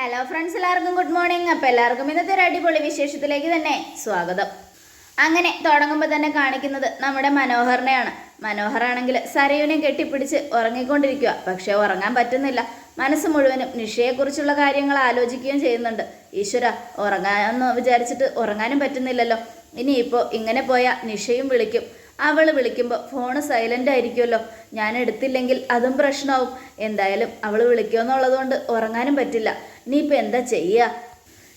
Hello friends എല്ലാവർക്കും good morning അപ്പോൾ എല്ലാവർക്കും ഇന്നത്തെ ഒരു അടിപൊളി വിശേഷത്തിലേക്ക് തന്നെ സ്വാഗതം. അങ്ങനെ തുടങ്ങുമ്പോൾ തന്നെ കാണിക്കുന്നത് നമ്മുടെ മനോഹറിനെയാണ്. മനോഹറാണെങ്കിൽ സരയുവിനെ കെട്ടിപ്പിടിച്ച് ഉറങ്ങിക്കൊണ്ടിരിക്കുക പക്ഷേ ഉറങ്ങാൻ പറ്റുന്നില്ല. മനസ്സ് മുഴുവനും നിഷയെക്കുറിച്ചുള്ള കാര്യങ്ങൾ ആലോചിക്കുകയും ചെയ്യുന്നുണ്ട്. ഈശ്വര ഉറങ്ങാമെന്ന് വിചാരിച്ചിട്ട് ഉറങ്ങാനും പറ്റുന്നില്ലല്ലോ. ഇനിയിപ്പോൾ ഇങ്ങനെ പോയാൽ നിഷയും വിളിക്കും. അവൾ വിളിക്കുമ്പോൾ ഫോണ് സൈലന്റ് ആയിരിക്കുമല്ലോ ഞാൻ എടുത്തില്ലെങ്കിൽ അതും പ്രശ്നമാവും. എന്തായാലും അവൾ വിളിക്കുമെന്നുള്ളതുകൊണ്ട് ഉറങ്ങാനും പറ്റില്ല. ഇനിയിപ്പോൾ എന്താ ചെയ്യുക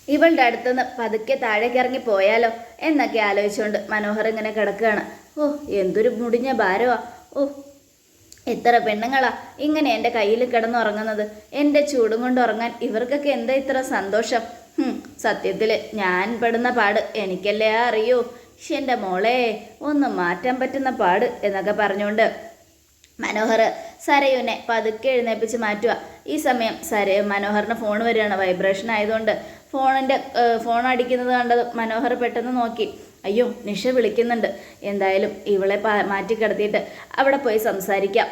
ഇവളുടെ അടുത്തുനിന്ന് പതുക്കെ താഴേക്ക് ഇറങ്ങി പോയാലോ? എന്നൊക്കെ ആലോചിച്ചുകൊണ്ട് മനോഹർ ഇങ്ങനെ കിടക്കുകയാണ്. ഓ എന്തൊരു മുടിഞ്ഞ ഭാരമാ ഓ എത്ര പെണ്ണുങ്ങളാ ഇങ്ങനെ എന്റെ കയ്യിൽ കിടന്നുറങ്ങുന്നത്. എന്റെ ചൂടും കൊണ്ട് ഉറങ്ങാൻ ഇവർക്കൊക്കെ എന്താ ഇത്ര സന്തോഷം? സത്യത്തിൽ ഞാൻ പെടുന്ന പാട് എനിക്കല്ലേ അറിയൂ? എന്റെ മോളെ ഒന്ന് മാറ്റാൻ പറ്റുന്ന പാട് എന്നൊക്കെ പറഞ്ഞുകൊണ്ട് മനോഹർ സരയുനെ പതുക്കെ എഴുന്നേപ്പിച്ച് മാറ്റുക ഈ സമയം സര മനോഹറിന് ഫോൺ വരികയാണ്. വൈബ്രേഷൻ ആയതുകൊണ്ട് ഫോണിന്റെ ഫോൺ അടിക്കുന്നത് കണ്ടത് മനോഹർ പെട്ടെന്ന് നോക്കി. അയ്യോ നിഷ വിളിക്കുന്നുണ്ട്. എന്തായാലും ഇവളെ മാറ്റി കിടത്തിയിട്ട് അവിടെ പോയി സംസാരിക്കാം.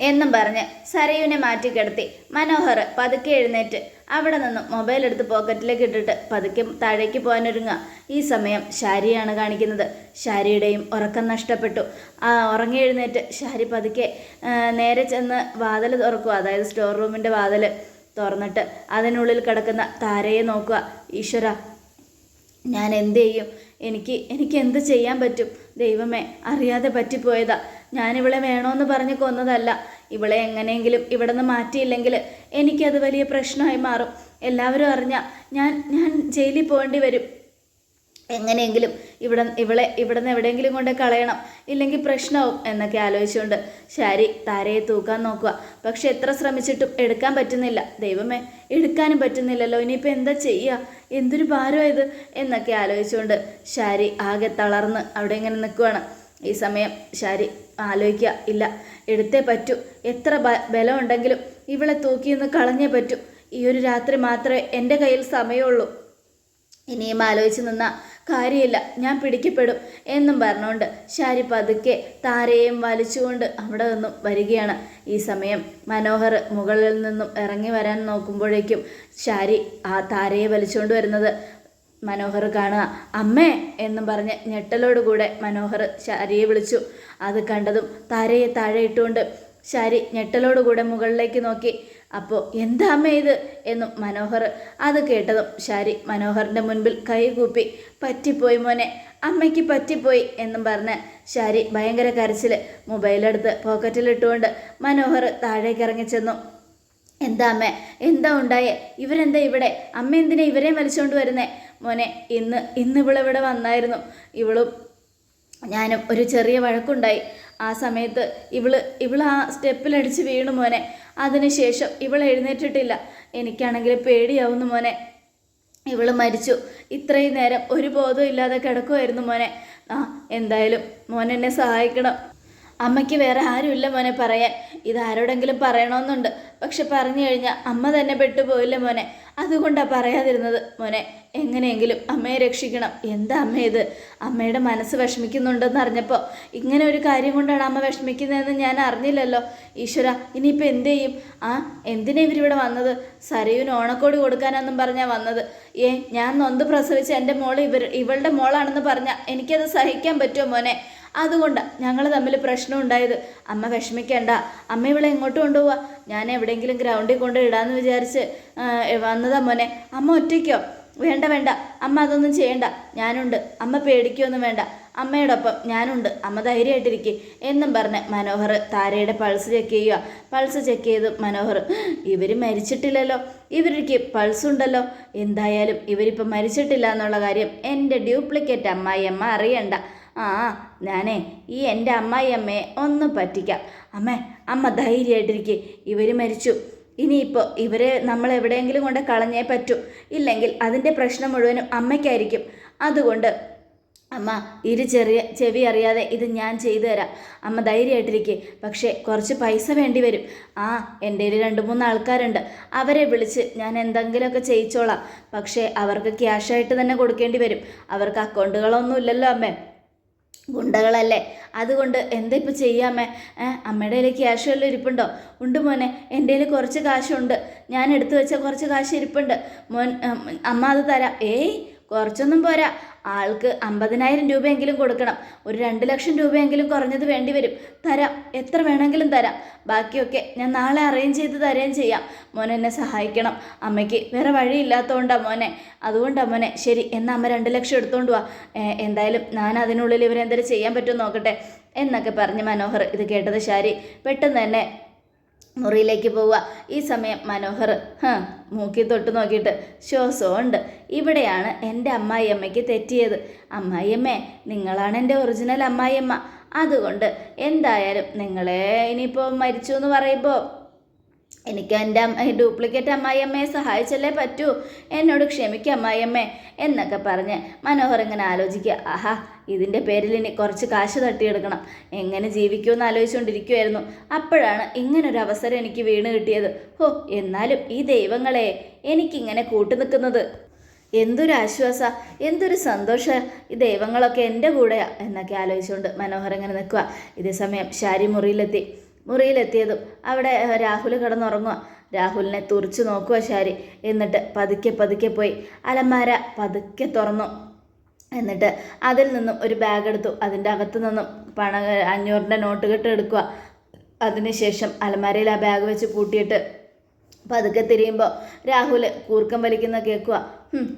എന്നും പറഞ്ഞ് സരയുവിനെ മാറ്റിക്കിടത്തി മനോഹർ പതുക്കെ എഴുന്നേറ്റ്. അവിടെ നിന്നും മൊബൈൽ എടുത്ത് പോക്കറ്റിലേക്ക് ഇട്ടിട്ട് പതുക്കെ താഴേക്ക് പോകാനൊരുങ്ങുക. ഈ സമയം ശാരിയാണ് കാണിക്കുന്നത്. ശാരിയുടെയും ഉറക്കം നഷ്ടപ്പെട്ടു. ആ ഉറങ്ങി എഴുന്നേറ്റ് ശാരി പതുക്കെ നേരെ ചെന്ന് വാതിൽ തുറക്കുക. അതായത് സ്റ്റോർ റൂമിന്റെ വാതിൽ തുറന്നിട്ട് അതിനുള്ളിൽ കിടക്കുന്ന താരയെ നോക്കുക. ഈശ്വര ഞാൻ എന്ത് ചെയ്യും? എനിക്ക് എനിക്ക് എന്ത് ചെയ്യാൻ പറ്റും? ദൈവമേ അറിയാതെ പറ്റിപ്പോയതാ. ഞാനിവളെ വേണമെന്ന് പറഞ്ഞ് കൊന്നതല്ല. ഇവളെ എങ്ങനെയെങ്കിലും ഇവിടെ നിന്ന് മാറ്റിയില്ലെങ്കിൽ എനിക്കത് വലിയ പ്രശ്നമായി മാറും. എല്ലാവരും അറിഞ്ഞാൽ ഞാൻ ഞാൻ ജയിലിൽ പോകേണ്ടി വരും. എങ്ങനെയെങ്കിലും ഇവിടെ ഇവളെ ഇവിടെ നിന്ന് എവിടെയെങ്കിലും കൊണ്ട് കളയണം. ഇല്ലെങ്കിൽ പ്രശ്നമാവും എന്നൊക്കെ ആലോചിച്ചുകൊണ്ട് ശാരി താരയെ തൂക്കാൻ നോക്കുക. പക്ഷെ എത്ര ശ്രമിച്ചിട്ടും എടുക്കാൻ പറ്റുന്നില്ല. ദൈവമേ എടുക്കാനും പറ്റുന്നില്ലല്ലോ. ഇനിയിപ്പോൾ എന്താ ചെയ്യുക എന്തൊരു ഭാരമായത്? എന്നൊക്കെ ആലോചിച്ചുകൊണ്ട് ശാരി ആകെ തളർന്ന് അവിടെ ഇങ്ങനെ നിൽക്കുവാണ്. ഈ സമയം ശാരി ആലോചിക്കുക ഇല്ല എടുത്തേ പറ്റൂ. എത്ര ബലം ബലമുണ്ടെങ്കിലും ഇവളെ തൂക്കി ഒന്ന് കളഞ്ഞേ പറ്റൂ. ഈ ഒരു രാത്രി മാത്രമേ എന്റെ കയ്യിൽ സമയമുള്ളൂ. ഇനിയും ആലോചിച്ച് നിന്ന കാര്യമില്ല ഞാൻ പിടിക്കപ്പെടും എന്നും പറഞ്ഞുകൊണ്ട് ശാരി പതുക്കെ താരയെയും വലിച്ചുകൊണ്ട് അവിടെ നിന്നും വരികയാണ്. ഈ സമയം മനോഹർ മുകളിൽ നിന്നും ഇറങ്ങി വരാൻ നോക്കുമ്പോഴേക്കും ശാരി ആ താരയെ വലിച്ചുകൊണ്ട് വരുന്നത്. മനോഹർ കാണുക അമ്മേ എന്നും പറഞ്ഞ് ഞെട്ടലോടുകൂടെ മനോഹർ ശാരിയെ വിളിച്ചു. അത് കണ്ടതും താരയെ താഴെ ഇട്ടുകൊണ്ട് ശാരി ഞെട്ടലോടുകൂടെ മുകളിലേക്ക് നോക്കി. അപ്പോൾ എന്താ ഇത് എന്നും മനോഹർ അത് കേട്ടതും ശാരി മനോഹറിന്റെ മുൻപിൽ കൈകൂപ്പി പറ്റിപ്പോയി മോനെ അമ്മയ്ക്ക് പറ്റിപ്പോയി എന്നും പറഞ്ഞ് ശാരി ഭയങ്കര കരച്ചിൽ മൊബൈലെടുത്ത് പോക്കറ്റിലിട്ടുകൊണ്ട് മനോഹർ താഴേക്ക് ഇറങ്ങി ചെന്നു. എന്താ അമ്മ എന്താ ഉണ്ടായേ? ഇവരെന്താ ഇവിടെ? അമ്മ എന്തിനാ ഇവരെ വലിച്ചുകൊണ്ട് വരുന്നേ? മോനെ ഇന്ന് ഇന്ന് ഇവളിവിടെ വന്നായിരുന്നു. ഇവളും ഞാനും ഒരു ചെറിയ വഴക്കുണ്ടായി. ആ സമയത്ത് ഇവൾ ഇവൾ ആ സ്റ്റെപ്പിലടിച്ച് വീണു മോനെ. അതിനുശേഷം ഇവൾ എഴുന്നേറ്റിട്ടില്ല. എനിക്കാണെങ്കിൽ പേടിയാവുന്നു മോനെ. ഇവൾ മരിച്ചു. ഇത്രയും നേരം ഒരു ബോധവും ഇല്ലാതെ കിടക്കുമായിരുന്നു മോനെ. ആ എന്തായാലും മോനെന്നെ സഹായിക്കണം. അമ്മയ്ക്ക് വേറെ ആരുമില്ല മോനെ പറയാൻ. ഇത് ആരോടെങ്കിലും പറയണമെന്നുണ്ട് പക്ഷെ പറഞ്ഞു കഴിഞ്ഞാൽ അമ്മ തന്നെ പെട്ടുപോയില്ല മോനെ. അതുകൊണ്ടാണ് പറയാതിരുന്നത്. മോനെ എങ്ങനെയെങ്കിലും അമ്മയെ രക്ഷിക്കണം. എന്താ അമ്മ ഇത്? അമ്മയുടെ മനസ്സ് വിഷമിക്കുന്നുണ്ടെന്ന് അറിഞ്ഞപ്പോൾ ഇങ്ങനെ ഒരു കാര്യം കൊണ്ടാണ് അമ്മ വിഷമിക്കുന്നതെന്ന് ഞാൻ അറിഞ്ഞില്ലല്ലോ. ഈശ്വര ഇനിയിപ്പോൾ എന്ത് ചെയ്യും? ആ എന്തിനാ ഇവരിവിടെ വന്നത്? സരയുവിന് ഓണക്കോടി കൊടുക്കാനെന്നും പറഞ്ഞാൽ വന്നത്. ഏ ഞാൻ നൊന്ത് പ്രസവിച്ച എന്റെ മോൾ ഇവർ ഇവളുടെ മോളാണെന്ന് പറഞ്ഞാൽ എനിക്കത് സഹിക്കാൻ പറ്റുമോ മോനെ? അതുകൊണ്ട് ഞങ്ങൾ തമ്മിൽ പ്രശ്നം ഉണ്ടായത്. അമ്മ വിഷമിക്കേണ്ട. അമ്മ ഇവളെ എങ്ങോട്ട് കൊണ്ടുപോവാ? ഞാൻ എവിടെയെങ്കിലും ഗ്രൗണ്ടിൽ കൊണ്ട് ഇടാന്ന് വിചാരിച്ച് വന്നതാ മോനെ. അമ്മ ഒറ്റയ്ക്കോ? വേണ്ട വേണ്ട. അമ്മ അതൊന്നും ചെയ്യണ്ട. ഞാനുണ്ട്. അമ്മ പേടിക്കൊന്നും വേണ്ട. അമ്മയോടൊപ്പം ഞാനുണ്ട്. അമ്മ ധൈര്യമായിട്ടിരിക്കെ. എന്നും പറഞ്ഞ് മനോഹർ താരയുടെ പൾസ് ചെക്ക് ചെയ്യുക പൾസ് ചെക്ക് ചെയ്ത് മനോഹർ ഇവർ മരിച്ചിട്ടില്ലല്ലോ. ഇവർക്ക് പൾസ് ഉണ്ടല്ലോ. എന്തായാലും ഇവരിപ്പോൾ മരിച്ചിട്ടില്ല എന്നുള്ള കാര്യം എന്റെ ഡ്യൂപ്ലിക്കേറ്റ് അമ്മായിയമ്മ അറിയണ്ട. ആ ഞാനേ ഈ എന്റെ അമ്മായിയമ്മയെ ഒന്ന് പറ്റിക്കാം. അമ്മേ അമ്മ ധൈര്യമായിട്ടിരിക്കെ. ഇവർ മരിച്ചു. ഇനിയിപ്പോൾ ഇവരെ നമ്മൾ എവിടെയെങ്കിലും കൊണ്ട് കളഞ്ഞേ പറ്റൂ. ഇല്ലെങ്കിൽ അതിന്റെ പ്രശ്നം മുഴുവനും അമ്മയ്ക്കായിരിക്കും. അതുകൊണ്ട് അമ്മ ഇരു ചെറിയ ചെവി അറിയാതെ ഇത് ഞാൻ ചെയ്തു തരാം. അമ്മ ധൈര്യമായിട്ടിരിക്കെ. പക്ഷേ കുറച്ച് പൈസ വേണ്ടി വരും. ആ എന്റെ കയ്യിൽ രണ്ട് മൂന്ന് ആൾക്കാരുണ്ട്. അവരെ വിളിച്ച് ഞാൻ എന്തെങ്കിലുമൊക്കെ ചെയ്യിച്ചോളാം. പക്ഷേ അവർക്ക് ക്യാഷായിട്ട് തന്നെ കൊടുക്കേണ്ടി വരും. അവർക്ക് അക്കൗണ്ടുകളൊന്നും ഇല്ലല്ലോ അമ്മേ. ഗുണ്ടകളല്ലേ? അതുകൊണ്ട് എന്താ ഇപ്പം ചെയ്യാമേ അമ്മയുടെ കയ്യിൽ ക്യാഷ് വല്ലതും ഇരിപ്പുണ്ടോ? ഉണ്ട് മോനെ. എന്റെ കയ്യിൽ കുറച്ച് കാശുണ്ട്. ഞാൻ എടുത്തു വെച്ച കുറച്ച് കാശ് ഇരിപ്പുണ്ട്. മോൻ അമ്മ അത് തരാം. ഏയ് കുറച്ചൊന്നും പോരാ. ആൾക്ക് അമ്പതിനായിരം രൂപയെങ്കിലും കൊടുക്കണം. ഒരു രണ്ട് ലക്ഷം രൂപയെങ്കിലും കുറഞ്ഞത് വേണ്ടി വരും. തരാം. എത്ര വേണമെങ്കിലും തരാം. ബാക്കിയൊക്കെ ഞാൻ നാളെ അറേഞ്ച് ചെയ്ത് തരുകയും ചെയ്യാം. മോൻ എന്നെ സഹായിക്കണം. അമ്മയ്ക്ക് വേറെ വഴിയില്ലാത്തതുകൊണ്ടാണ് മോനെ. അതുകൊണ്ടാണ് മോനെ. ശരി എന്നാൽ അമ്മ രണ്ട് ലക്ഷം എടുത്തോണ്ട് വാ. എന്തായാലും ഞാൻ അതിനുള്ളിൽ ഇവരെന്തെങ്കിലും ചെയ്യാൻ പറ്റുമോ നോക്കട്ടെ. എന്നൊക്കെ പറഞ്ഞ് മനോഹർ ഇത് കേട്ടത് ശാരി. പെട്ടെന്ന് തന്നെ മുറിയിലേക്ക് പോവുക. ഈ സമയം മനോഹർ മൂക്കി തൊട്ട് നോക്കിയിട്ട് ശ്വാസമുണ്ട് ഇവിടെയാണ് എന്റെ അമ്മായിയമ്മയ്ക്ക് തെറ്റിയത്. അമ്മായിയമ്മേ നിങ്ങളാണ് എന്റെ ഒറിജിനൽ അമ്മായിയമ്മ. അതുകൊണ്ട് എന്തായാലും നിങ്ങളെ ഇനിയിപ്പോൾ മരിച്ചു എന്ന് പറയുമ്പോൾ എനിക്ക് എന്റെ അമ്മ ഡ്യൂപ്ലിക്കേറ്റ് അമ്മായിയമ്മയെ സഹായിച്ചല്ലേ പറ്റൂ? എന്നോട് ക്ഷമിക്കുക അമ്മായിയമ്മേ എന്നൊക്കെ പറഞ്ഞ് മനോഹർ ഇങ്ങനെ ആലോചിക്കുക. ആഹാ ഇതിന്റെ പേരിൽ ഇനി കുറച്ച് കാശ് തട്ടിയെടുക്കണം. എങ്ങനെ ജീവിക്കുമെന്ന് ആലോചിച്ചുകൊണ്ടിരിക്കുമായിരുന്നു അപ്പോഴാണ് ഇങ്ങനൊരു അവസരം എനിക്ക് വീണ് കിട്ടിയത്. ഹോ എന്നാലും ഈ ദൈവങ്ങളെ എനിക്കിങ്ങനെ കൂട്ടു നിൽക്കുന്നത്. എന്തൊരു ആശ്വാസ എന്തൊരു സന്തോഷ. ഈ ദൈവങ്ങളൊക്കെ എന്റെ കൂടെയാ എന്നൊക്കെ ആലോചിച്ചുകൊണ്ട് മനോഹർ ഇങ്ങനെ നിൽക്കുക. ഇതേ സമയം ശാരി മുറിയിലെത്തി മുറിയിലെത്തിയതും അവിടെ രാഹുൽ കിടന്നുറങ്ങുക രാഹുലിനെ തുറച്ചു നോക്കുക ശാരി. എന്നിട്ട് പതുക്കെ പതുക്കെ പോയി. അലമാര പതുക്കെ തുറന്നു. എന്നിട്ട് അതിൽ നിന്നും ഒരു ബാഗ് എടുത്തു. അതിന്റെ അകത്തു നിന്നും പണ അഞ്ഞൂറിന്റെ നോട്ട് കെട്ട് എടുക്കുക അതിനുശേഷം അലമാരയിൽ ആ ബാഗ് വെച്ച് പൂട്ടിയിട്ട് പതുക്കെ തിരിയുമ്പോൾ രാഹുൽ കൂർക്കം വലിക്കുന്ന കേൾക്കുക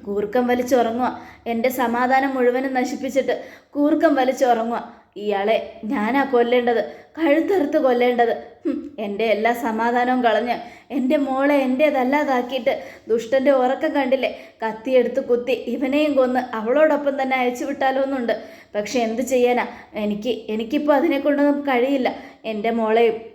കൂർക്കം വലിച്ചുറങ്ങുക എന്റെ സമാധാനം മുഴുവനും നശിപ്പിച്ചിട്ട് കൂർക്കം വലിച്ചുറങ്ങുക ഇയാളെ ഞാനാ കൊല്ലേണ്ടത്. കഴുത്തറുത്ത് കൊല്ലേണ്ടത്. എന്റെ എല്ലാ സമാധാനവും കളഞ്ഞ് എന്റെ മോളെ എന്റേതല്ലാതാക്കിയിട്ട് ദുഷ്ടന്റെ ഉറക്കം കണ്ടില്ലേ? കത്തിയെടുത്ത് കുത്തി ഇവനെയും കൊന്ന് അവളോടൊപ്പം തന്നെ അയച്ചു വിട്ടാലോ എന്നുണ്ട്. പക്ഷെ എന്ത് ചെയ്യാനാ? എനിക്ക് എനിക്കിപ്പോൾ അതിനെ കൊണ്ടൊന്നും കഴിയില്ല. എന്റെ മോളെയും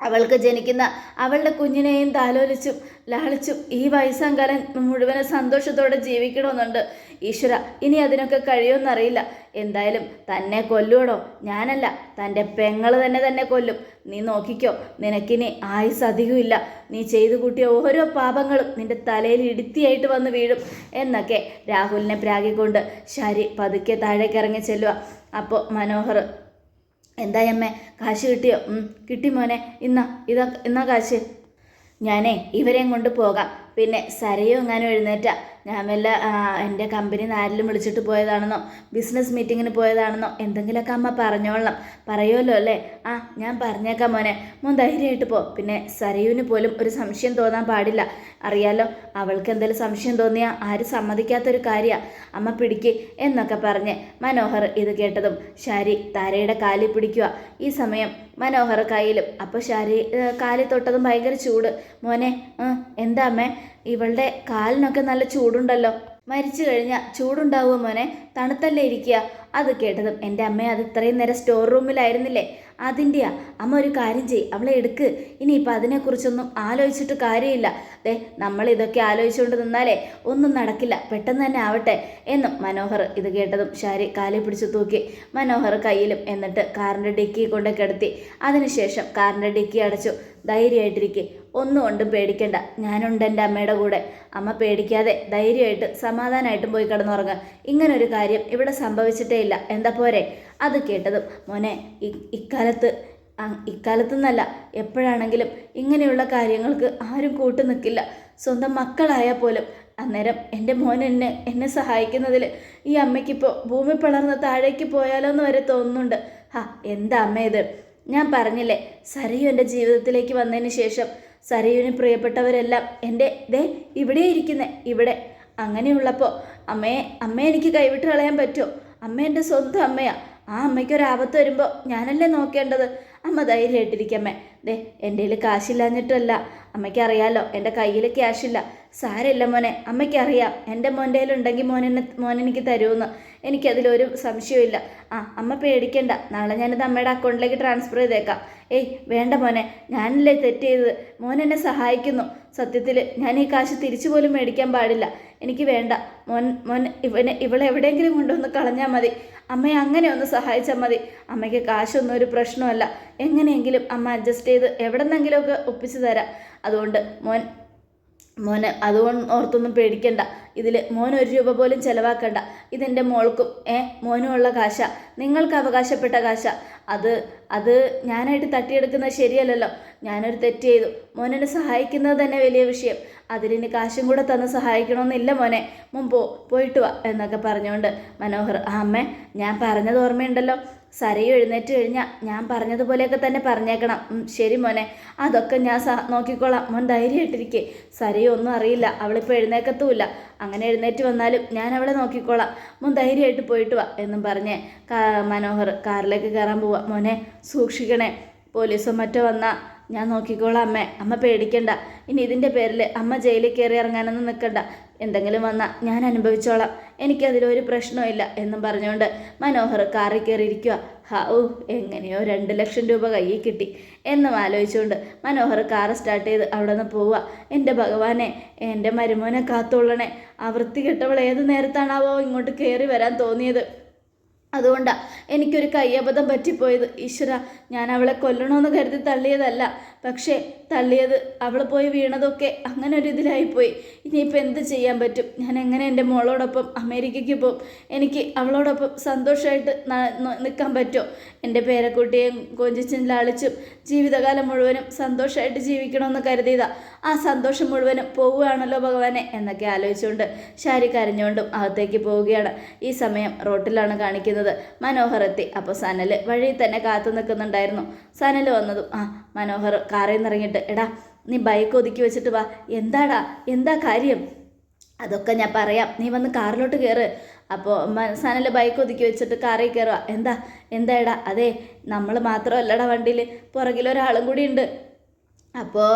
അവൾക്ക് ജനിക്കുന്ന അവളുടെ കുഞ്ഞിനെയും താലോലിച്ചും ലാളിച്ചും ഈ വയസ്സാങ്കാലം മുഴുവനും സന്തോഷത്തോടെ ജീവിക്കണമെന്നുണ്ട്. ഈശ്വര ഇനി അതിനൊക്കെ കഴിയുമെന്നറിയില്ല എന്തായാലും തന്നെ കൊല്ലുവടോ. ഞാനല്ല തന്റെ പെങ്ങൾ തന്നെ തന്നെ കൊല്ലും. നീ നോക്കിക്കോ നിനക്കിനി ആയുസ് അധികമില്ല. നീ ചെയ്തു കൂട്ടിയ ഓരോ പാപങ്ങളും നിന്റെ തലയിൽ ഇടുത്തിയായിട്ട് വന്ന് വീഴും. എന്നൊക്കെ രാഹുലിനെ പ്രാഗിക്കൊണ്ട് ശരി പതുക്കെ താഴേക്ക് ഇറങ്ങി ചെല്ലുക അപ്പോൾ മനോഹർ എന്തായമ്മേ കാശ് കിട്ടിയോ? കിട്ടി മോനെ. ഇന്നാ ഇതാ ഇന്നാ കാശ്. ഞാനേ ഇവരെയും കൊണ്ട് പോകാം. പിന്നെ സരയോ എങ്ങാനും എഴുന്നേറ്റ. ഞാൻ വല്ല എന്റെ കമ്പനി ആരിലും വിളിച്ചിട്ട് പോയതാണെന്നോ ബിസിനസ് മീറ്റിങ്ങിന് പോയതാണെന്നോ എന്തെങ്കിലുമൊക്കെ അമ്മ പറഞ്ഞോളണം. പറയുമല്ലോ അല്ലേ? ആ ഞാൻ പറഞ്ഞേക്കാം മോനെ. മോൻ ധൈര്യമായിട്ട് പോ. പിന്നെ സരയുവിന് പോലും ഒരു സംശയം തോന്നാൻ പാടില്ല. അറിയാലോ അവൾക്ക് എന്തെങ്കിലും സംശയം തോന്നിയാൽ ആരും സമ്മതിക്കാത്തൊരു കാര്യമാണ് അമ്മ പിടിക്ക് എന്നൊക്കെ പറഞ്ഞ് മനോഹർ ഇത് കേട്ടതും ശാരി താരയുടെ കാലിൽ പിടിക്കുക ഈ സമയം മനോഹർ കയ്യിലും അപ്പോൾ ശാരി കാലിൽ തൊട്ടതും ഭയങ്കര ചൂട്. മോനെ എന്താ അമ്മേ? ഇവളുടെ കാലിനൊക്കെ നല്ല ചൂടുണ്ടല്ലോ. മരിച്ചു കഴിഞ്ഞാൽ ചൂടുണ്ടാവുമോ മോനെ? തണുത്തല്ലേ ഇരിക്കുക. അത് കേട്ടതും എന്റെ അമ്മ അത് ഇത്രയും നേരം സ്റ്റോർ റൂമിലായിരുന്നില്ലേ അതിന്റെയാ അമ്മ ഒരു കാര്യം ചെയ്യ്. അവളെ എടുക്ക്. ഇനിയിപ്പോൾ അതിനെക്കുറിച്ചൊന്നും ആലോചിച്ചിട്ട് കാര്യമില്ല. ദേ നമ്മൾ ഇതൊക്കെ ആലോചിച്ചുകൊണ്ട് നിന്നാലേ ഒന്നും നടക്കില്ല. പെട്ടെന്ന് തന്നെ ആവട്ടെ എന്നും മനോഹർ ഇത് കേട്ടതും ശാരി കാലിൽ പിടിച്ചു തൂക്കി മനോഹർ കയ്യിലും എന്നിട്ട് കാറിന്റെ ഡിക്കി കൊണ്ട് കിടത്തി. അതിനുശേഷം കാറിന്റെ ഡിക്കി അടച്ചു ധൈര്യമായിട്ടിരിക്കെ. ഒന്നും കൊണ്ടും പേടിക്കണ്ട. ഞാനുണ്ട് എന്റെ അമ്മയുടെ കൂടെ. അമ്മ പേടിക്കാതെ ധൈര്യമായിട്ട് സമാധാനമായിട്ടും പോയി കിടന്നുറങ്ങുക ഇങ്ങനൊരു കാര്യം ഇവിടെ സംഭവിച്ചിട്ടേ ഇല്ല. എന്താ പോരെ? അത് കേട്ടതും മോനെ ഇക്കാലത്ത് ഇക്കാലത്തുനിന്നല്ല എപ്പോഴാണെങ്കിലും ഇങ്ങനെയുള്ള കാര്യങ്ങൾക്ക് ആരും കൂട്ടു നിൽക്കില്ല. സ്വന്തം മക്കളായാൽ പോലും അന്നേരം എന്റെ മോൻ എന്നെ എന്നെ സഹായിക്കുന്നതിൽ ഈ അമ്മയ്ക്കിപ്പോൾ ഭൂമി പിളർന്ന് താഴേക്ക് പോയാലോ എന്ന് വരെ തോന്നുന്നുണ്ട്. ഹാ എന്താ അമ്മ ഇത്? ഞാൻ പറഞ്ഞില്ലേ സരയു എന്റെ ജീവിതത്തിലേക്ക് വന്നതിന് ശേഷം സരയുവിന് പ്രിയപ്പെട്ടവരെല്ലാം എന്റെ ദേ ഇവിടെ ഇരിക്കുന്നേ ഇവിടെ. അങ്ങനെയുള്ളപ്പോൾ അമ്മയെ അമ്മയെ എനിക്ക് കൈവിട്ട് കളയാൻ പറ്റുമോ? അമ്മ എന്റെ സ്വന്തം അമ്മയാ. ആ അമ്മയ്ക്ക് ഒരു ആപത്ത് വരുമ്പോൾ ഞാനല്ലേ നോക്കേണ്ടത്? അമ്മ ധൈര്യമായിട്ടിരിക്കമ്മേ. ദേ എന്റെ കയ്യിൽ കാശില്ലാഞ്ഞിട്ടല്ല. അമ്മയ്ക്ക് അറിയാലോ എന്റെ കയ്യിൽ ക്യാഷില്ല. സാരമില്ല മോനെ അമ്മയ്ക്കറിയാം. എന്റെ മോന്റെ കയ്യിലുണ്ടെങ്കിൽ മോനെന്നെ മോനെനിക്ക് തരുമെന്ന് എനിക്കതിലൊരു സംശയമില്ല ആ അമ്മ പേടിക്കണ്ട. നാളെ ഞാനിത് അമ്മയുടെ അക്കൗണ്ടിലേക്ക് ട്രാൻസ്ഫർ ചെയ്തേക്കാം. ഏയ് വേണ്ട മോനെ ഞാനല്ലേ തെറ്റ് ചെയ്തത് മോൻ എന്നെ സഹായിക്കുന്നു. സത്യത്തിൽ ഞാൻ ഈ കാശ് തിരിച്ചു പോലും മേടിക്കാൻ പാടില്ല. എനിക്ക് വേണ്ട. മോൻ മോൻ ഇവനെ ഇവളെവിടെയെങ്കിലും കൊണ്ടുവന്ന് കളഞ്ഞാൽ മതി. അമ്മയെ അങ്ങനെ ഒന്ന് സഹായിച്ചാൽ മതി. അമ്മയ്ക്ക് കാശൊന്നും ഒരു പ്രശ്നമല്ല. എങ്ങനെയെങ്കിലും അമ്മ അഡ്ജസ്റ്റ് ചെയ്ത് എവിടെന്നെങ്കിലുമൊക്കെ ഒപ്പിച്ചു തരാം. അതുകൊണ്ട് മോൻ മോന് അതുകൊണ്ട് ഓർത്തൊന്നും പേടിക്കണ്ട. ഇതിൽ മോൻ ഒരു രൂപ പോലും ചിലവാക്കണ്ട. ഇതെന്റെ മോൾക്കും ഏ മോനുമുള്ള കാശ. നിങ്ങൾക്ക് അവകാശപ്പെട്ട കാശ. അത് അത് ഞാനായിട്ട് തട്ടിയെടുക്കുന്നത് ശരിയല്ലല്ലോ. ഞാനൊരു തെറ്റ് ചെയ്തു. മോനെന്നെ സഹായിക്കുന്നത് തന്നെ വലിയ വിഷയം. അതിലിനി കാശും കൂടെ തന്ന് സഹായിക്കണമെന്നില്ല മോനെ. മുമ്പോ പോയിട്ട് വാ എന്നൊക്കെ പറഞ്ഞുകൊണ്ട് മനോഹർ ആ അമ്മേ ഞാൻ പറഞ്ഞത് ഓർമ്മയുണ്ടല്ലോ. സരയു എഴുന്നേറ്റ് കഴിഞ്ഞാൽ ഞാൻ പറഞ്ഞതുപോലെയൊക്കെ തന്നെ പറഞ്ഞേക്കണം. ശരി മോനെ. അതൊക്കെ ഞാൻ നോക്കിക്കോളാം. മോൻ ധൈര്യമായിട്ടിരിക്കേ. സരയു ഒന്നും അറിയില്ല. അവളിപ്പോൾ എഴുന്നേക്കത്തുമില്ല. അങ്ങനെ എഴുന്നേറ്റ് വന്നാലും ഞാൻ അവളെ നോക്കിക്കോളാം. മോൻ ധൈര്യമായിട്ട് പോയിട്ട് വാ എന്നും പറഞ്ഞ് മനോഹർ കാറിലേക്ക് കയറാൻ പോവാ. മോനെ സൂക്ഷിക്കണേ. പോലീസോ മറ്റോ വന്നാൽ ഞാൻ നോക്കിക്കോളാം അമ്മേ. അമ്മ പേടിക്കണ്ട. ഇനി ഇതിന്റെ പേരിൽ അമ്മ ജയിലിൽ കയറി ഇറങ്ങാനൊന്നും നിൽക്കണ്ട എന്തെങ്കിലും വന്നാൽ ഞാൻ അനുഭവിച്ചോളാം. എനിക്കതിലൊരു പ്രശ്നമില്ല എന്നും പറഞ്ഞുകൊണ്ട് മനോഹർ കാറിൽ കയറിയിരിക്കുക ഹൗ എങ്ങനെയോ രണ്ട് ലക്ഷം രൂപ കയ്യിൽ കിട്ടി എന്നും ആലോചിച്ചുകൊണ്ട് മനോഹർ കാർ സ്റ്റാർട്ട് ചെയ്ത് അവിടെ നിന്ന് പോവുക എന്റെ ഭഗവാനെ എന്റെ മരുമോനെ കാത്തോളണേ ആ വൃത്തികെട്ടവൾ ഏത് നേരത്താണാവോ ഇങ്ങോട്ട് കയറി വരാൻ തോന്നിയത്. അതുകൊണ്ടാണ് എനിക്കൊരു കയ്യബദ്ധം പറ്റിപ്പോയത്. ഈശ്വര ഞാൻ അവളെ കൊല്ലണമെന്ന് കരുതി തള്ളിയതല്ല. പക്ഷേ തള്ളിയത് അവൾ പോയി വീണതൊക്കെ അങ്ങനെ ഒരു ഇതിലായിപ്പോയി. ഇനിയിപ്പോൾ എന്ത് ചെയ്യാൻ പറ്റും? ഞാൻ എങ്ങനെ എന്റെ മോളോടൊപ്പം അമേരിക്കയ്ക്ക് പോകും എനിക്ക് അവളോടൊപ്പം സന്തോഷമായിട്ട് നിൽക്കാൻ പറ്റുമോ എന്റെ പേരക്കുട്ടിയെയും കൊഞ്ചിച്ചും ലാളിച്ചും ജീവിതകാലം മുഴുവനും സന്തോഷമായിട്ട് ജീവിക്കണമെന്ന് കരുതിയതാ. ആ സന്തോഷം മുഴുവനും പോവുകയാണല്ലോ ഭഗവാനെ എന്നൊക്കെ ആലോചിച്ചുകൊണ്ട് ശാരി കരഞ്ഞുകൊണ്ടും അകത്തേക്ക് പോവുകയാണ്. ഈ സമയം റോട്ടിലാണ് കാണിക്കുന്നത്. മനോഹർ എത്തി അപ്പോൾ സനൽ വഴിയിൽ തന്നെ കാത്തു നിൽക്കുന്നുണ്ടായിരുന്നു. സനൽ വന്നതും ആ മനോഹർ കാറിൽ നിന്നിറങ്ങിയിട്ട് എടാ നീ ബൈക്ക് ഒതുക്കി വെച്ചിട്ട് വാ. എന്താടാ? എന്താ കാര്യം? അതൊക്കെ ഞാൻ പറയാം. നീ വന്ന് കാറിലോട്ട് കയറ് അപ്പോൾ സനൽ ബൈക്ക് ഒതുക്കി വെച്ചിട്ട് കാറിൽ കയറുക എന്താ? എന്താ എടാ അതെ നമ്മൾ മാത്രമല്ലടാ വണ്ടിയിൽ പുറകിലൊരാളും കൂടി ഉണ്ട്. അപ്പോൾ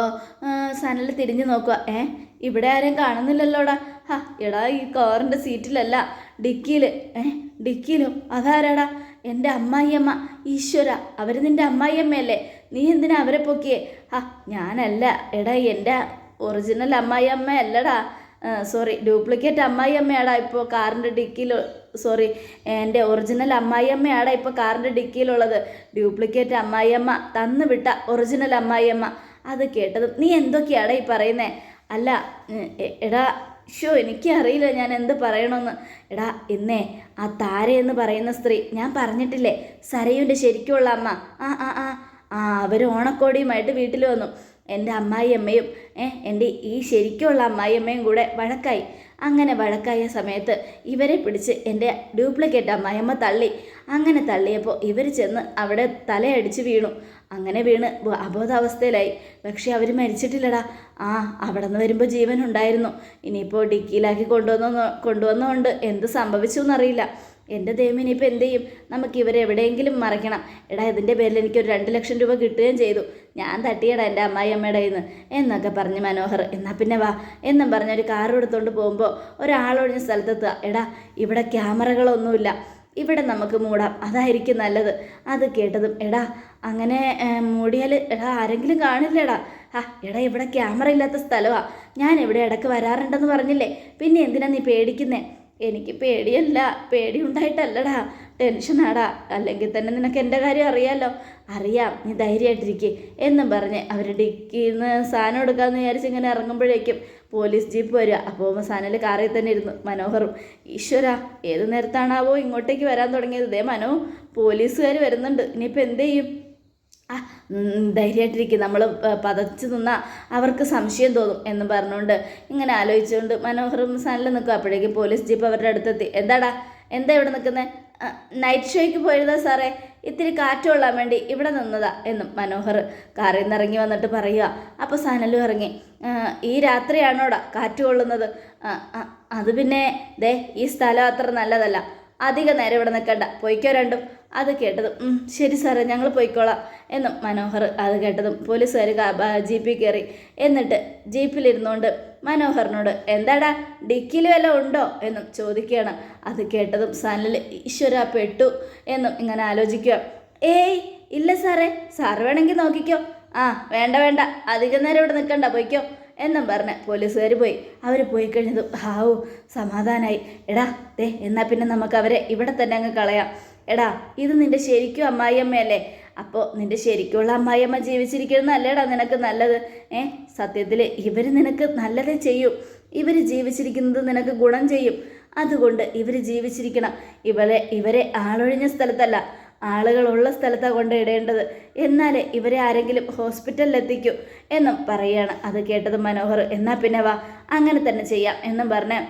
സനൽ തിരിഞ്ഞു നോക്കുക ഏ ഇവിടെ ആരും കാണുന്നില്ലല്ലോടാ? ഹാ എടാ ഈ കാറിന്റെ സീറ്റിലല്ല ഡിക്കിയിൽ ഏ ഡിക്കിയിലും അതാരാടാ? എന്റെ അമ്മായിയമ്മ. ഈശ്വര അവർ നിന്റെ അമ്മായിയമ്മയല്ലേ? നീ എന്തിനാ അവരെ പൊക്കിയേ? ആ ഞാനല്ല. എടാ എന്റെ ഒറിജിനൽ അമ്മായിയമ്മ അല്ലടാ സോറി ഡ്യൂപ്ലിക്കേറ്റ് അമ്മായിയമ്മയാടാ ഇപ്പോൾ കാറിന്റെ ഡിക്കിയിൽ സോറി എന്റെ ഒറിജിനൽ അമ്മായിയമ്മയാടാ ഇപ്പോൾ കാറിന്റെ ഡിക്കിയിലുള്ളത്. ഡ്യൂപ്ലിക്കേറ്റ് അമ്മായിയമ്മ തന്നു വിട്ട ഒറിജിനൽ അമ്മായിയമ്മ. അത് കേട്ടത് നീ എന്തൊക്കെയാടാ ഈ പറയുന്നേ? അല്ല എടാ ഷോ എനിക്കറിയില്ല ഞാൻ എന്ത് പറയണമെന്ന് എടാ എന്നേ ആ താര എന്ന് പറയുന്ന സ്ത്രീ ഞാൻ പറഞ്ഞിട്ടില്ലേ സരയുന്റെ ശരിക്കുള്ള അമ്മ. ആ ആ ആ ആ അവർ ഓണക്കോടിയുമായിട്ട് വീട്ടിൽ വന്നു. എന്റെ അമ്മായിയമ്മയും ഏ എന്റെ ഈ ശരിക്കുള്ള അമ്മായിയമ്മയും കൂടെ വഴക്കായി. അങ്ങനെ വഴക്കായ സമയത്ത് ഇവരെ പിടിച്ച് എന്റെ ഡ്യൂപ്ലിക്കേറ്റ് അമ്മായിയമ്മ തള്ളി. അങ്ങനെ തള്ളിയപ്പോൾ ഇവർ ചെന്ന് അവിടെ തലയടിച്ച് വീണു. അങ്ങനെ വീണ് അബോധാവസ്ഥയിലായി. പക്ഷേ അവർ മരിച്ചിട്ടില്ലടാ. ആ അവിടെ നിന്ന് വരുമ്പോൾ ജീവൻ ഉണ്ടായിരുന്നു. ഇനിയിപ്പോൾ ഡിക്കിയിലാക്കി കൊണ്ടുവന്ന കൊണ്ടുവന്നതുകൊണ്ട് എന്ത് സംഭവിച്ചു എന്നറിയില്ല. എന്റെ ദൈവം ഇനിയിപ്പോൾ എന്ത് ചെയ്യും? നമുക്ക് ഇവരെ എവിടെയെങ്കിലും മറയ്ക്കണം. എടാ ഇതിന്റെ പേരിൽ എനിക്കൊരു രണ്ട് ലക്ഷം രൂപ കിട്ടുകയും ചെയ്തു. ഞാൻ തട്ടിയടാ എന്റെ അമ്മായി അമ്മയുടെ ഇന്ന് എന്നൊക്കെ പറഞ്ഞ് മനോഹർ എന്നാൽ പിന്നെ വാ. എന്നും പറഞ്ഞ് ഒരു കാർ എടുത്തുകൊണ്ട് പോകുമ്പോൾ ഒരാളൊഴിഞ്ഞ സ്ഥലത്തെത്തുക. എടാ ഇവിടെ ക്യാമറകളൊന്നുമില്ല. ഇവിടെ നമുക്ക് മൂടാം. അതായിരിക്കും നല്ലത്. അത് കേട്ടതും എടാ അങ്ങനെ മൂടിയാൽ എടാ ആരെങ്കിലും കാണില്ലടാ? ആ എടാ ഇവിടെ ക്യാമറ ഇല്ലാത്ത സ്ഥലമാണ് ഞാൻ ഇവിടെ ഇടയ്ക്ക് വരാറുണ്ടെന്ന് പറഞ്ഞില്ലേ? പിന്നെ എന്തിനാ നീ പേടിക്കുന്നേ? എനിക്ക് പേടിയല്ല പേടി ഉണ്ടായിട്ടല്ലടാ ടെൻഷനാടാ. അല്ലെങ്കിൽ തന്നെ നിനക്ക് എന്റെ കാര്യം അറിയാമല്ലോ അറിയാം നീ ധൈര്യമായിട്ടിരിക്കെ എന്നും പറഞ്ഞ് അവർ ഡിക്കിയിൽ നിന്ന് സാധനം എടുക്കാമെന്ന് വിചാരിച്ച് ഇങ്ങനെ ഇറങ്ങുമ്പോഴേക്കും പോലീസ് ജീപ്പ് വരിക. അപ്പോൾ സനൽ കാറിൽ തന്നെ ഇരുന്നു. മനോഹറും ഈശ്വര ഏത് നേരത്താണാവോ ഇങ്ങോട്ടേക്ക് വരാൻ തുടങ്ങിയത്? ഇതേ മനോ പോലീസുകാർ വരുന്നുണ്ട്. ഇനിയിപ്പോൾ എന്ത് ചെയ്യും? ധൈര്യമായിട്ടിരിക്കും. നമ്മൾ പതച്ചു നിന്നാൽ അവർക്ക് സംശയം തോന്നും എന്ന് പറഞ്ഞുകൊണ്ട് ഇങ്ങനെ ആലോചിച്ചുകൊണ്ട് മനോഹർ സാനിൽ നിൽക്കും. അപ്പോഴേക്കും പോലീസ് ജീപ്പ് അവരുടെ അടുത്തെത്തി. എന്താടാ? എന്താ ഇവിടെ നിൽക്കുന്നത് നൈറ്റ് ഷോയ്ക്ക് പോയതാ സാറേ. ഇത്തിരി കാറ്റ് കൊള്ളാൻ വേണ്ടി ഇവിടെ നിന്നതാ എന്നും മനോഹർ കാറിൽ നിന്ന് ഇറങ്ങി വന്നിട്ട് പറയുക അപ്പോൾ സനലും ഇറങ്ങി. ഈ രാത്രിയാണോടാ കാറ്റ് കൊള്ളുന്നത്? "ആ, ആ, അത് പിന്നെ ദേ ഈ സ്ഥലം അത്ര നല്ലതല്ല. അധിക നേരം ഇവിടെ നിൽക്കണ്ട. പോയിക്കോ രണ്ടും. അത് കേട്ടതും ശരി സാറേ ഞങ്ങൾ പോയിക്കോളാം എന്നും മനോഹർ അത് കേട്ടതും പോലീസുകാർ ജീപ്പിൽ കയറി എന്നിട്ട് ജീപ്പിലിരുന്നുകൊണ്ട് മനോഹറിനോട് എന്താടാ ഡിക്കിയിൽ വല്ലതും ഉണ്ടോ? എന്നും ചോദിക്കുകയാണ്. അത് കേട്ടതും സനൽ ഈശ്വര പെട്ടു എന്നും ഇങ്ങനെ ആലോചിക്കുക. ഏയ് ഇല്ല സാറേ സാർ വേണമെങ്കിൽ നോക്കിക്കോ. ആ വേണ്ട വേണ്ട അധികം നേരം ഇവിടെ നിൽക്കണ്ട പോയിക്കോ. എന്നും പറഞ്ഞ് പോലീസുകാർ പോയി. അവർ പോയി കഴിഞ്ഞതും ഹാവു സമാധാനമായി എടാ ദേ എന്നാൽ പിന്നെ നമുക്ക് അവരെ ഇവിടെ തന്നെ അങ്ങ് കളയാം. എടാ ഇത് നിന്റെ ശരിക്കും അമ്മായിയമ്മയല്ലേ? അപ്പോൾ നിന്റെ ശരിക്കുള്ള അമ്മായിയമ്മ ജീവിച്ചിരിക്കുന്നതല്ലേടാ നിനക്ക് നല്ലത്? ഏ സത്യത്തിൽ ഇവർ നിനക്ക് നല്ലതേ ചെയ്യും. ഇവർ ജീവിച്ചിരിക്കുന്നത് നിനക്ക് ഗുണം ചെയ്യും. അതുകൊണ്ട് ഇവർ ജീവിച്ചിരിക്കണം. ഇവരെ ഇവരെ ആളൊഴിഞ്ഞ സ്ഥലത്തല്ല ആളുകളുള്ള സ്ഥലത്താണ് കൊണ്ടിടേണ്ടത് എന്നാലേ ഇവരെ ആരെങ്കിലും ഹോസ്പിറ്റലിൽ എത്തിക്കൂ എന്നും പറയുകയാണ് അത് കേട്ടത് മനോഹർ. എന്നാൽ പിന്നെ വാ അങ്ങനെ തന്നെ ചെയ്യാം എന്നും പറഞ്ഞ്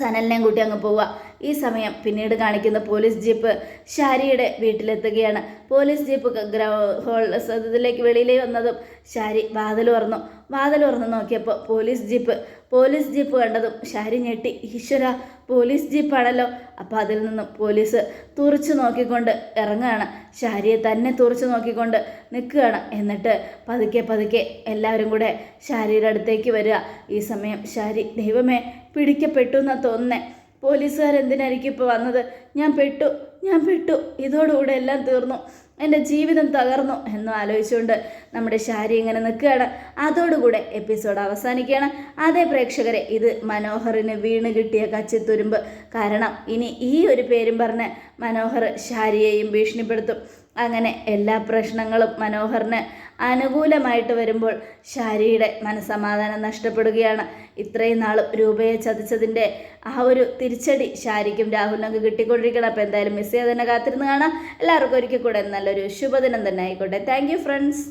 സനലിനെയും കൂട്ടി അങ്ങ് പോവുക ഈ സമയം പിന്നീട് കാണിക്കുന്ന പോലീസ് ജീപ്പ് ഷാരിയുടെ വീട്ടിലെത്തുകയാണ്. പോലീസ് ജീപ്പ് ഗ്ര ഹോൾ സദത്തിലേക്ക് വെളിയിലേ വന്നതും ഷാരി വാതിൽ തുറന്നു വാതിൽ തുറന്ന് നോക്കിയപ്പോൾ പോലീസ് ജീപ്പ് പോലീസ് ജീപ്പ് കണ്ടതും ഷാരി ഞെട്ടി. ഈശ്വര പോലീസ് ജീപ്പാണല്ലോ. അപ്പോൾ അതിൽ നിന്നും പോലീസ് തുറച്ചു നോക്കിക്കൊണ്ട് ഇറങ്ങുകയാണ്. ഷാരിയെ തന്നെ തുറച്ചു നോക്കിക്കൊണ്ട് നിൽക്കുകയാണ്. എന്നിട്ട് പതുക്കെ പതുക്കെ എല്ലാവരും കൂടെ ഷാരിയുടെ അടുത്തേക്ക് വരിക. ഈ സമയം ഷാരി ദൈവമേ പിടിക്കപ്പെട്ടു എന്നാണ് തോന്നുന്നേ. പോലീസുകാരെന്തിനായിരിക്കും ഇപ്പോൾ വന്നത്? ഞാൻ പെട്ടു ഞാൻ പെട്ടു. ഇതോടുകൂടെ എല്ലാം തീർന്നു. എന്റെ ജീവിതം തകർന്നു എന്നും ആലോചിച്ചുകൊണ്ട് നമ്മുടെ ശാരി ഇങ്ങനെ നിൽക്കുകയാണ്. അതോടുകൂടെ എപ്പിസോഡ് അവസാനിക്കുകയാണ്. അതേ പ്രേക്ഷകരെ ഇത് മനോഹറിന് വീണ് കിട്ടിയ കച്ചിത്തുരുമ്പ്. കാരണം ഇനി ഈ ഒരു പേരും പറഞ്ഞ് മനോഹർ ശാരിയെയും ഭീഷണിപ്പെടുത്തും. അങ്ങനെ എല്ലാ പ്രശ്നങ്ങളും മനോഹറിന് അനുകൂലമായിട്ട് വരുമ്പോൾ ശാരിയുടെ മനസമാധാനം നഷ്ടപ്പെടുകയാണ്. ഇത്രയും നാളും രൂപയെ ചതിച്ചതിന്റെ ആ ഒരു തിരിച്ചടി ശാരിക്കും രാഹുലിനൊക്കെ കിട്ടിക്കൊണ്ടിരിക്കണം. അപ്പോൾ എന്തായാലും മിസ് ചെയ്യാതെ തന്നെ കാത്തിരുന്ന് കാണാം. എല്ലാവർക്കും ഒരിക്കൽ കൂടെ നല്ലൊരു ശുഭദിനം തന്നെ ആയിക്കോട്ടെ. Thank friends